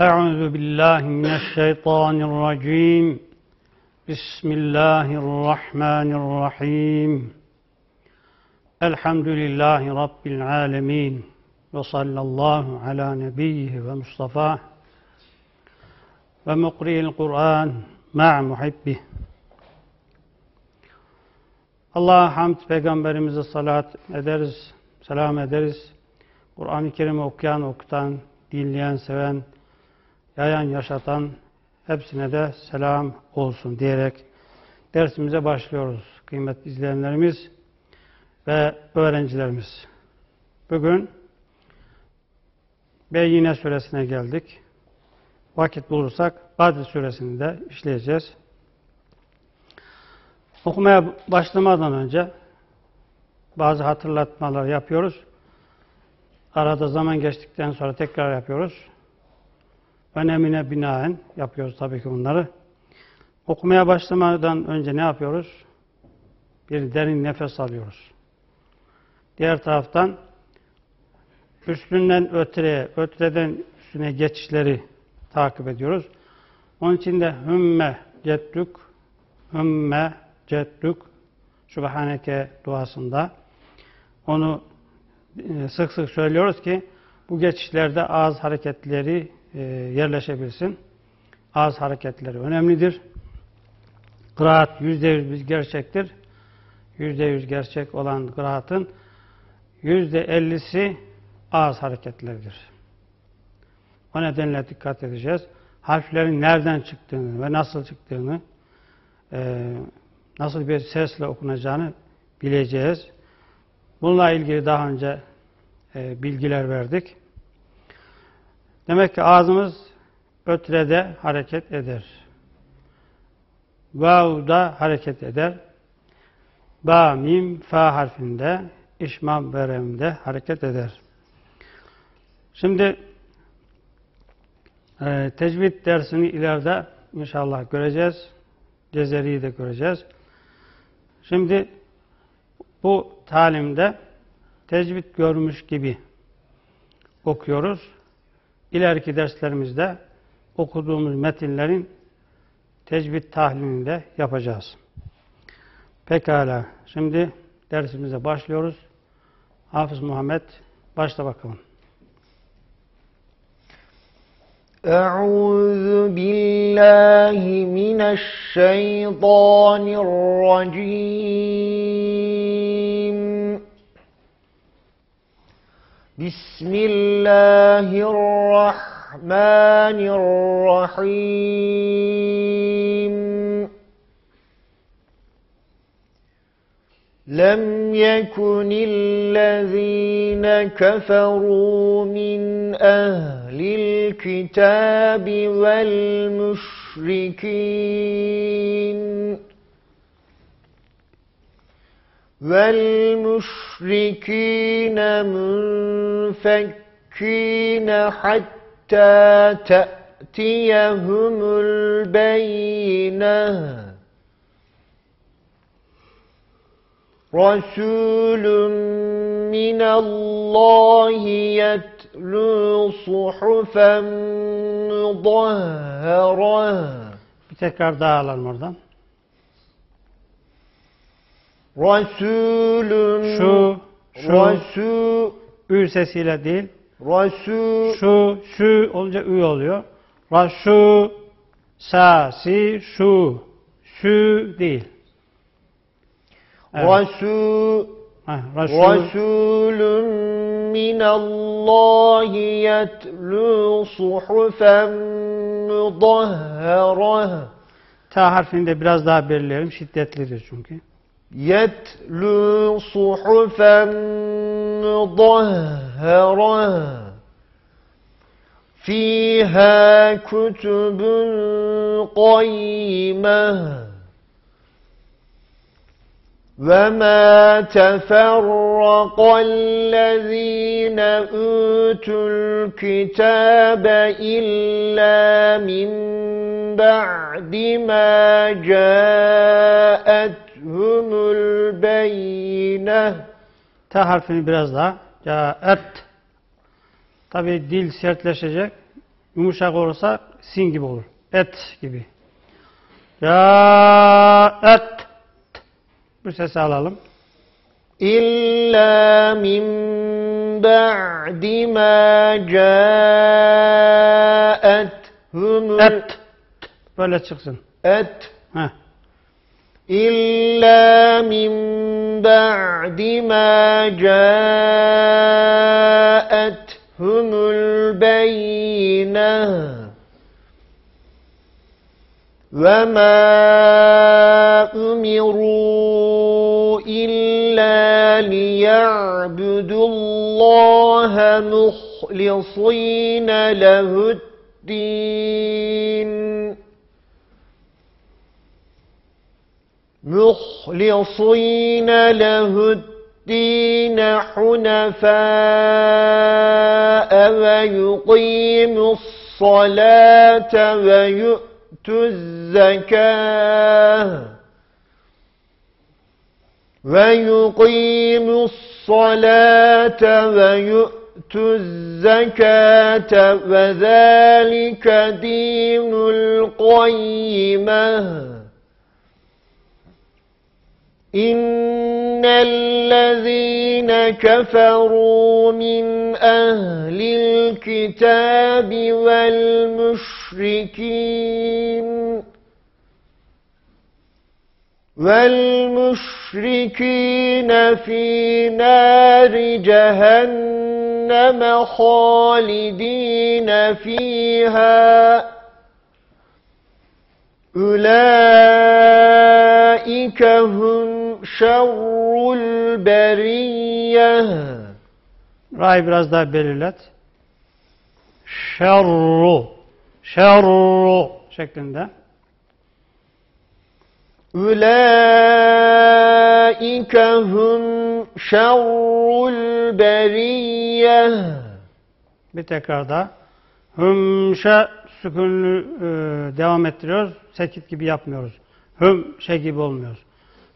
أعوذ بالله من الشيطان الرجيم بسم الله الرحمن الرحيم الحمد لله رب العالمين وصلى الله على نبيه ومصطفاه ومقرئ القرآن مع محبه Allah'a hamd, peygamberimize salat ederiz, selam ederiz. Kur'an-ı Kerim'i okuyan, okutan, dinleyen, seven, yayan, yaşatan hepsine de selam olsun diyerek dersimize başlıyoruz. Kıymetli izleyenlerimiz ve öğrencilerimiz. Bugün Beyyine suresine geldik. Vakit bulursak Badr suresini de işleyeceğiz. Okumaya başlamadan önce bazı hatırlatmalar yapıyoruz. Arada zaman geçtikten sonra tekrar yapıyoruz. Önemine binaen yapıyoruz tabii ki bunları. Okumaya başlamadan önce ne yapıyoruz? Bir derin nefes alıyoruz. Diğer taraftan üstünden öteye, ötreden üstüne geçişleri takip ediyoruz. Onun için de hümme ceddük, hümme ceddük, Sübhaneke duasında onu e, sık sık söylüyoruz ki bu geçişlerde ağız hareketleri yerleşebilsin. Ağız hareketleri önemlidir. Kıraat yüzde yüz gerçektir. Yüzde yüz gerçek olan kıraatın yüzde ellisi ağız hareketleridir. O nedenle dikkat edeceğiz. Harflerin nereden çıktığını ve nasıl çıktığını, e, nasıl bir sesle okunacağını bileceğiz. Bununla ilgili daha önce e, bilgiler verdik. Demek ki ağzımız ötrede hareket eder. Vav'da hareket eder. Ba, mim, fa harfinde, işmam, veremde hareket eder. Şimdi e, tecvid dersini ileride inşallah göreceğiz. Cezeri'yi de göreceğiz. Şimdi bu talimde tecvid görmüş gibi okuyoruz İleriki derslerimizde okuduğumuz metinlerin tecvid tahlilini de yapacağız. Pekala. Şimdi dersimize başlıyoruz. Hafız Muhammed başla bakalım. أعوذ بالله من الشيطان الرجيم بسم الله الرحمن الرحيم. لم يكن الذين كفروا من أهل الكتاب والمشركين. والمشركين منفكين حتى تأتيهم البينة رسول من الله يتلو صحفا مطهرة Bir tekrar daha oradan. Resulün Şu, şu, Resul ü sesiyle değil. Resul Şu, şu olunca ü oluyor. Ra, şu, sa, si, şu. Şu değil. Evet. Resul Ha, ra, şu. Resulün minallahi yetlu suhufen mudahhara Ta harfini de biraz daha belirleyelim. Şiddetlidir çünkü. يتلو صحفا مطهرة. فيها كتب قيمة. وما تفرق الذين أوتوا الكتاب إلا من بعد ما ca'ethumul beyne T harfini biraz daha. Ca'et. Tabi dil sertleşecek. Yumuşak olursa sin gibi olur. Et gibi. Ca'et. Bu sesi alalım. İlla min ba'di ma ca'et. Et. Böyle çıksın. Et. Heh. إلا من بعد ما جاءتهم البينة وما أمروا إلا ليعبدوا الله مخلصين له الدين مخلصين له الدين حنفاء ويقيموا الصلاة ويؤتوا الزكاة ويقيموا الصلاة ويؤتوا الزكاة وذلك دين القيمة. إن الذين كفروا من أهل الكتاب والمشركين والمشركين في نار جهنم خالدين فيها أولئك هم şerrul beriyye. Ra'yı biraz daha belirlet. Şerru. Şerru şeklinde. Ülaike hum şerrul beriyye. Bir tekrar daha. Hüm sükunlu e, devam ettiriyoruz. Sekit gibi yapmıyoruz. Hüm şey gibi olmuyoruz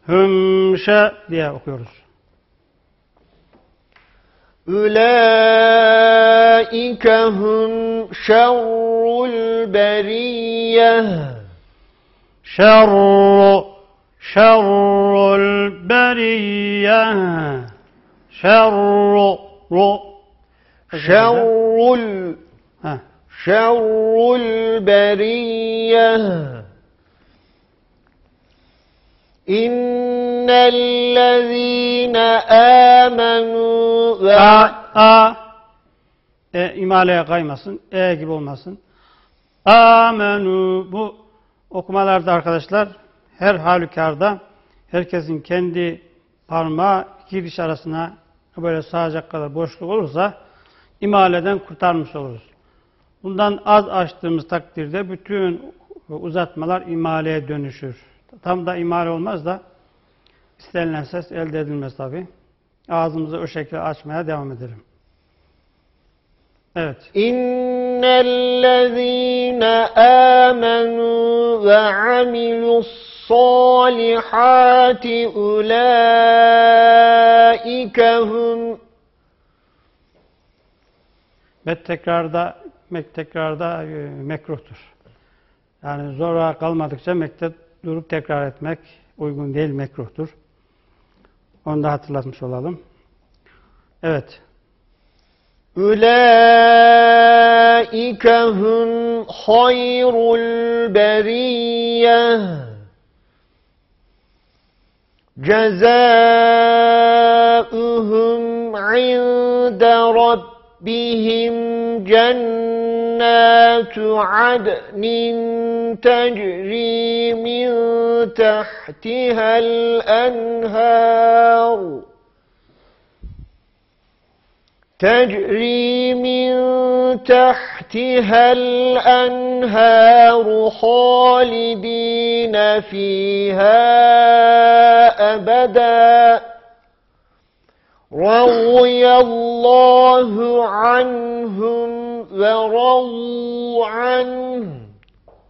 hümşe diye okuyoruz. Ülaike hum şerrul beriyye Şerru şerrul beriyye Şerru ru. Şerrul Şerrul beriyye İnne إن الذين آمنوا A, a e, imaleye kaymasın. E gibi olmasın. Amenu bu okumalarda arkadaşlar her halükarda herkesin kendi parmağı iki diş arasına böyle sığacak kadar boşluk olursa imaleden kurtarmış oluruz. Bundan az açtığımız takdirde bütün uzatmalar imaleye dönüşür. Tam da imale olmaz da istenilen ses elde edilmez tabi. Ağzımızı o şekilde açmaya devam edelim. Evet. İnnellezîne âmenû ve amilussalihâti ulâikehum Bet tekrarda mek tekrarda e, mekruhtur. Yani zora kalmadıkça mekte durup tekrar etmek uygun değil mekruhtur. Onu da hatırlatmış olalım. Evet. أولئك هم خير البرية جزاؤهم عند ربهم جنات عدن تجري من تحتها الأنهار. تجري من تحتها الأنهار خالدين فيها أبدا. رضي الله عنهم ورضوا عنه.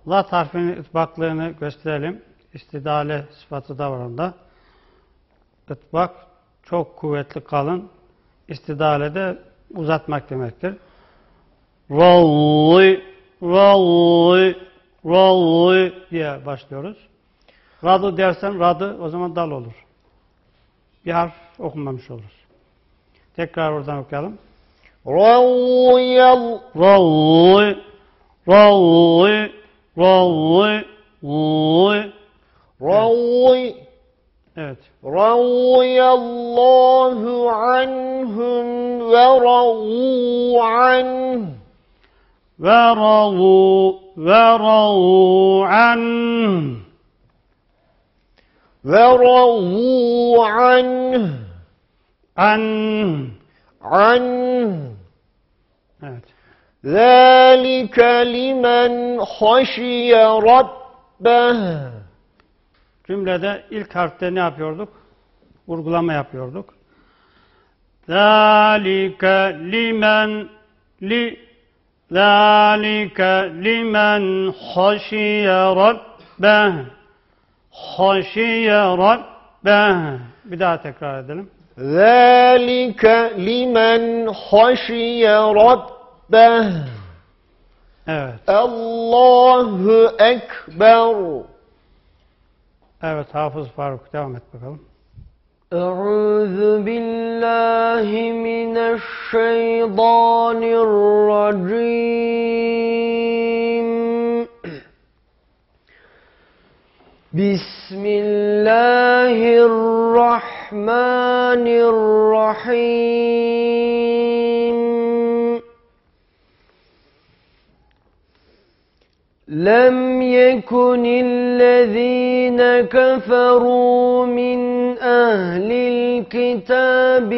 Lat harfinin itbaklığını gösterelim. İstidale sıfatı da var onda. İtbak çok kuvvetli kalın. İstidale de uzatmak demektir. Valli, valli, valli diye başlıyoruz. Radı dersen radı o zaman dal olur. Bir harf okunmamış olur. Tekrar oradan okuyalım. Ravviyal, ravvi, ravvi, Ravvi. Ravvi. Ravvi. Evet. Ravviyallahu anhum ve ravu anh. Ve ravu ve ravu anh. ورضوا عنه An. An. evet. ذلك لمن خشي ربه Cümlede ilk harfte ne yapıyorduk? Vurgulama yapıyorduk. Zalike limen li Zalike limen haşiye rabbeh Haşiye rabbeh Bir daha tekrar edelim. ذلك لمن خشي ربه ربه Evet. Allahu Ekber. Evet Hafız Faruk devam et bakalım. Euzu billahi mineşşeytanirracim. Bismillahirrahmanirrahim. لم يكن الذين كفروا من أهل الكتاب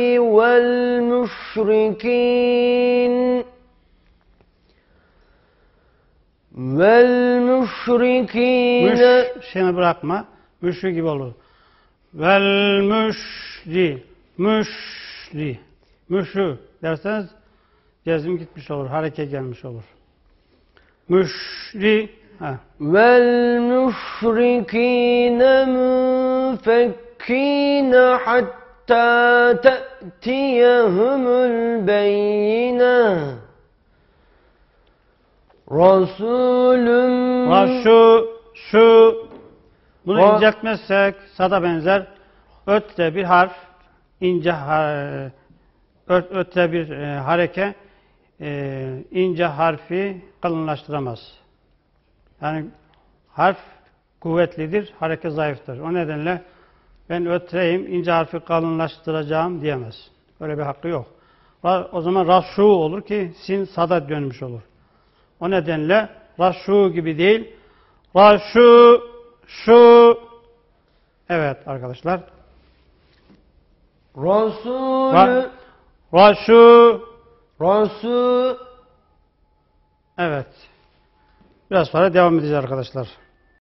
والمشركين والمشركين Müş şeyini bırakma. Müşri gibi olur. Vel müşri. Müşri. Müşrü derseniz cezim gitmiş olur. Hareket gelmiş olur. Müşri vel müşrikine münfekkine hatta te'tiyehumul beyine. Resulüm şu, şu bunu Ra inceltmezsek sada benzer ötte bir harf ince har, öt, ötte bir e, hareke e, ince harfi kalınlaştıramaz. Yani harf kuvvetlidir, hareket zayıftır. O nedenle ben ötreyim, ince harfi kalınlaştıracağım diyemez. Öyle bir hakkı yok. O zaman raşu olur ki sin sada dönmüş olur. O nedenle raşu gibi değil, raşu, şu. Evet arkadaşlar. Rasulü. Ra, raşu, Rasu Evet. Biraz sonra devam edeceğiz arkadaşlar.